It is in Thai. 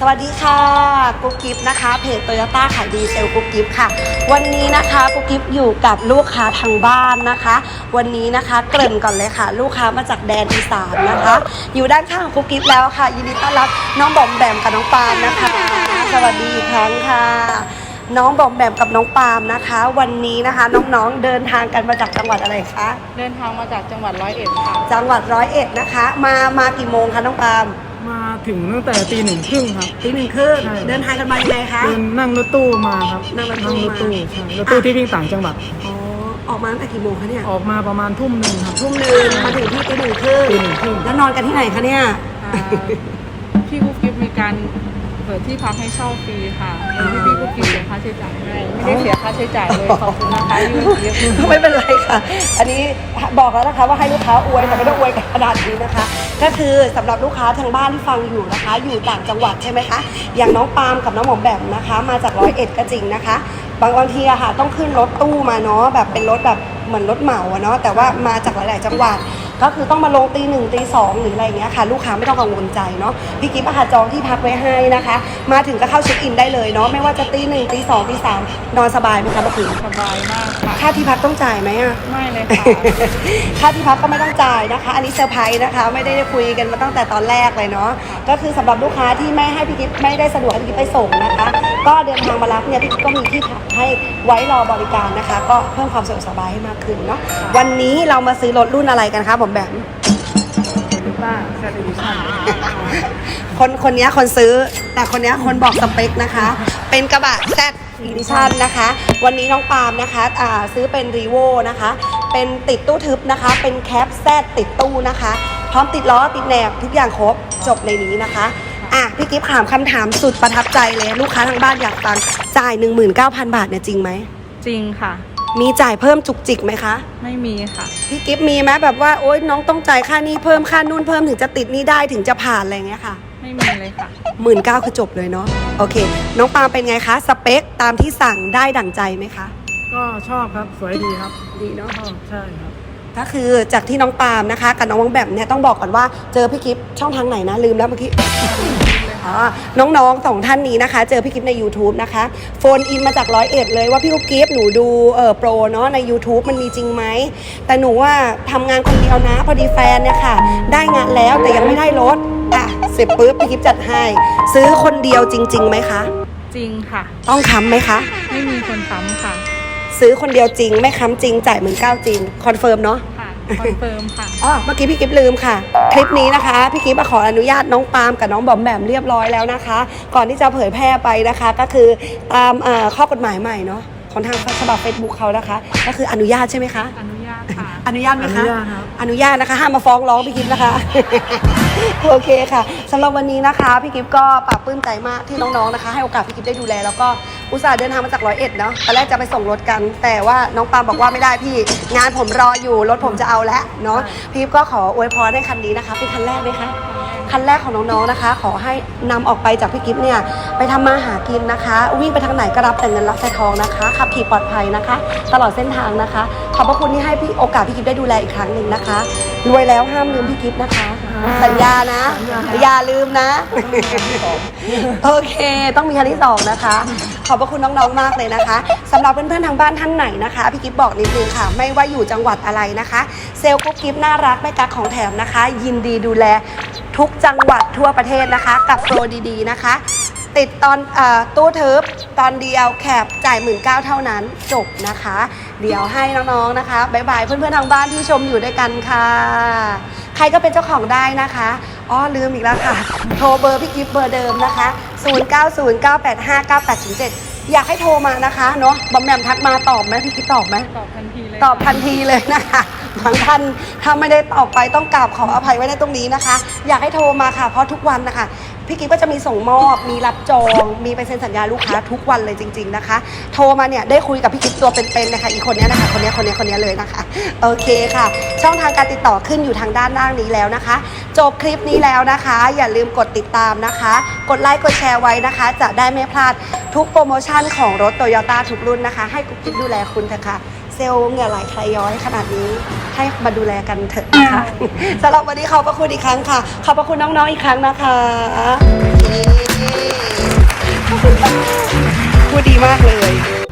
สวัสดีค่ะกุ๊กกิ๊บนะคะเพจโตโยต้าขายดีเซลกุ๊กกิ๊บค่ะ วันนี้นะคะกุ๊กกิ๊บอยู่กับลูกค้าทางบ้านนะคะ วันนี้นะคะเกริ่นก่อนเลยค่ะ ลูกค้ามาจากแดนอีสานนะคะ อยู่ด้านข้างของกุ๊กกิ๊บแล้วค่ะ ยินดีต้อนรับน้องบอมแบมกับน้องปาล์มนะคะ สวัสดีอีกครั้งค่ะน้องบอมแบมกับน้องปาล์มนะคะ วันนี้นะคะน้องๆเดินทางกันมาจากจังหวัดอะไรคะเดินทางมาจากจังหวัดร้อยเอ็ดค่ะจังหวัดร้อยเอ็ดนะคะ มามากี่โมงคะน้องปาล์มมา ถึงตั้งแต่ตีหนึ่งครึ่งครับ ตีหนึ่งครึ่งใช่ เดินทางกันมายังไงคะ เดินนั่งรถตู้มาครับนั่งรถตู้มา ใช่รถตู้ที่วิ่งต่างจังหวัดอ๋อออกมาตั้งแต่กี่โมงคะเนี่ยออกมาประมาณทุ่มหนึ่งครับ ทุ่มหนึ่งมาถึงที่ตีหนึ่งครึ่งตีหนึ่งครึ่ง แล้วนอนกันที่ไหนคะเนี่ย อ่าพี่กุ๊กกิ๊บมีการเปิดที่พักให้เช่าฟรีค่ะโดยที่พี่กุ๊กกิ๊บเสียค่าใช้จ่ายให้ไม่ได้เสียค่าใช้จ่ายเลยขอบคุณนะคะยูทิปไม่เป็นไรค่ะ อันนี้บอกแล้วนะคะว่าให้ลูกค้าอวยแต่ไม่ต้องอวยกันขนาดนี้นะคะ ก็คือสำหรับลูกค้าทางบ้านที่ฟังอยู่นะคะ อยู่ต่างจังหวัดใช่ไหมคะ อย่างน้องปาล์มกับน้องหมอมแบมนะคะ มาจากร้อยเอ็ดก็จริงนะคะ บางบางทีอะค่ะต้องขึ้นรถตู้มาเนาะแบบเป็นรถแบบเหมือนรถเหมาอะเนาะแต่ว่ามาจากหลาย ๆ จังหวัด ก็คือต้องมาลงตีหนึ่งตีสองหรืออะไรอย่างเงี้ยค่ะ ลูกค้าไม่ต้องกังวลใจเนาะพี่กิฟต์อาหารจองที่พักไว้ให้นะคะ มาถึงก็เข้าเช็คอินได้เลยเนาะไม่ว่าจะตีหนึ่งตีสองตีสามนอนสบายไหมคะเมื่อคืนสบายมากค่ะ ค่าที่พักต้องจ่ายไหมอะ ไม่เลยค่ะ ค่าที่พักก็ไม่ต้องจ่ายนะคะ อันนี้เซอร์ไพรส์นะคะ ไม่ได้คุยกันมาตั้งแต่ตอนแรกเลยเนาะ ก็คือสำหรับลูกค้าที่ไม่ให้พี่กิฟไม่ได้สะดวกให้พี่กิฟไปส่งนะคะ ก็เดินทางมารับเนี่ยพี่กิฟก็มีที่พักให้ไว้รอบริการนะคะ ก็เพิ่มความสะดวกสบายให้มากขึ้นเนาะ วันนี้เรามาซื้อรถรุ่นอะไรกันคะผมแบบโตโยต้าแซดดิชั่นคนคนนี้คนซื้อ แต่คนนี้คนบอกสเปคนะคะ เป็นกระบะ Z Edition นะคะ วันนี้น้องปาล์มนะคะอ่าซื้อเป็น r ีโวนะคะ เป็นติดตู้ทึบนะคะ เป็นแคป Z ติดตู้นะคะ พร้อมติดล้อติดแหนบทุกอย่างครบจบในนี้นะคะอะพี่กิฟต์ถามคำถามสุดประทับใจเลย ลูกค้าทางบ้านอยากฟังจ่าย 19,000 บาทเนี่ยจริงไหมจริงค่ะ มีจ่ายเพิ่มจุกจิกไหมคะ ไม่มีค่ะ พี่กิฟต์มีไหมแบบว่าโอ๊ยน้องต้องจ่ายค่านี้เพิ่มค่านู่นเพิ่มถึงจะติดนี้ได้ถึงจะผ่านอะไรอย่างเงี้ยค่ะไม่มีเลยค่ะหมื่นเก้าคือจบเลยเนาะโอเค น้องปาล์มเป็นไงคะ สเปคตามที่สั่งได้ดั่งใจไหมคะ ก็ชอบครับสวยดีครับดีเนาะ ชอบใช่ครับ ก็คือจากที่น้องปาล์มนะคะ กับน้องวังแบบเนี่ยต้องบอกก่อนว่าเจอพี่กิฟช่องทางไหนนะลืมแล้วเมื่อกี้อ๋อ น้องๆสองท่านนี้นะคะ เจอพี่กิฟใน YouTube นะคะ โฟนอินมาจากร้อยเอ็ดเลยว่าพี่กิฟหนูดูเออโปรเนาะใน YouTube มันมีจริงไหม แต่หนูว่าทำงานคนเดียวนะ พอดีแฟนเนี่ยค่ะ ได้งานแล้วแต่ยังไม่ได้รถอะเสร็จปุ๊บพี่กิฟจัดให้ ซื้อคนเดียวจริงๆไหมคะ จริงค่ะ ต้องค้ำไหมคะ ไม่มีคนซ้ำค่ะ ซื้อคนเดียวจริง ไม่ค้ำจริงจ่ายหมื่นเก้าจริงคอนเฟิร์มเนาะ ค่ะคอนเฟิร์มค่ะ อ๋อเมื่อกี้พี่กิฟลืมค่ะ คลิปนี้นะคะ พี่กิฟขออนุญาตน้องปาล์มกับน้องบอมแบมเรียบร้อยแล้วนะคะ ก่อนที่จะเผยแพร่ไปนะคะ ก็คือตามเอ่อข้อกฎหมายใหม่เนาะของทางฉบับ Facebook เขานะคะ ก็คืออนุญาตใช่ไหมคะ อนุญาตค่ะ อนุญาตไหมคะ อนุญาตครับ อนุญาตนะคะห้ามมาฟ้องร้องพี่กิฟต์นะคะ โอเคค่ะสำหรับวันนี้นะคะพี่กิฟต์ก็ปรับปลื้มใจมากที่น้องๆนะคะ ให้โอกาสพี่กิฟต์ได้ดูแลแล้วก็ อุตส่าห์เดินทางมาจากร้อยเอ็ดเนาะตอนแรกจะไปส่งรถกัน แต่ว่าน้องปาล์มบอกว่าไม่ได้พี่ งานผมรออยู่รถผมจะเอาแล้วเนาะพี่กิฟต์ก็ขออวยพรให้คันนี้นะคะเป็นคันแรกไหมคะคันแรกของน้องๆนะคะ ขอให้นำออกไปจากพี่กิฟต์เนี่ยไปทำมาหากินนะคะ วิ่งไปทางไหนก็รับแต่เงินรับแต่ทองนะคะขับขี่ปลอดภัยนะคะ ตลอดเส้นทางนะคะ ขอบพระคุณที่ให้พี่โอกาสพี่กิฟต์ได้ดูแลอีกครั้งหนึ่งนะคะรวยแล้วห้ามลืมพี่กิฟต์นะคะ สัญญานะ อย่าลืมนะ โอเค ต้องมีคันที่สองนะคะ ขอบพระคุณน้องๆมากเลยนะคะสำหรับเพื่อนๆทางบ้านท่านไหนนะคะ พี่กิฟต์บอกนิดนึงค่ะ ไม่ว่าอยู่จังหวัดอะไรนะคะ เซลล์กุ๊กกิฟต์น่ารักไม่กักของแถมนะคะ ยินดีดูแลทุกจังหวัดทั่วประเทศนะคะ กับโปรดีๆนะคะ ติดตอนเออตู้เทิบตอนเดียวแคบจ่ายหมื่นเก้าเท่านั้นจบนะคะ เดี๋ยวให้น้องๆนะคะบายบายเพื่อนๆทางบ้านที่ชมอยู่ด้วยกันค่ะ ใครก็เป็นเจ้าของได้นะคะอ๋อลืมอีกแล้วค่ะ โทรเบอร์พี่กิฟต์เบอร์เดิมนะคะ 0909859807 อยากให้โทรมานะคะเนาะบอมแหม่มทักมาตอบไหมพี่กิฟต์ตอบไหมตอบทันทีเลยตอบทันทีเลยนะคะ บางท่านถ้าไม่ได้ตอบไปต้องกราบขออภัยไว้ในตรงนี้นะคะ อยากให้โทรมาค่ะ เพราะทุกวันนะคะพี่กิ๊ฟก็จะมีส่งมอบ มีรับจอง มีไปเซ็นสัญญาลูกค้าทุกวันเลยจริง ๆนะคะ โทรมาเนี่ยได้คุยกับพี่กิ๊ฟตัวเป็นๆนะคะ อีกคนนี้นะคะ คนนี้คนนี้คนนี้เลยนะคะ โอเคค่ะ ช่องทางการติดต่อขึ้นอยู่ทางด้านล่างนี้แล้วนะคะ จบคลิปนี้แล้วนะคะ อย่าลืมกดติดตามนะคะ กดไลค์ กดแชร์ไว้นะคะ จะได้ไม่พลาดทุกโปรโมชั่นของรถโตโยต้าทุกรุ่นนะคะ ให้กุ๊กกิ๊บดูแลคุณเถอะค่ะ เซลล์เหงื่อไหลใครย้อยขนาดนี้ให้มาดูแลกันเถอะนะคะสำหรับวันนี้ขอบพระคุณอีกครั้งค่ะ ขอบพระคุณน้องๆอีกครั้งนะคะพูดดีมากเลย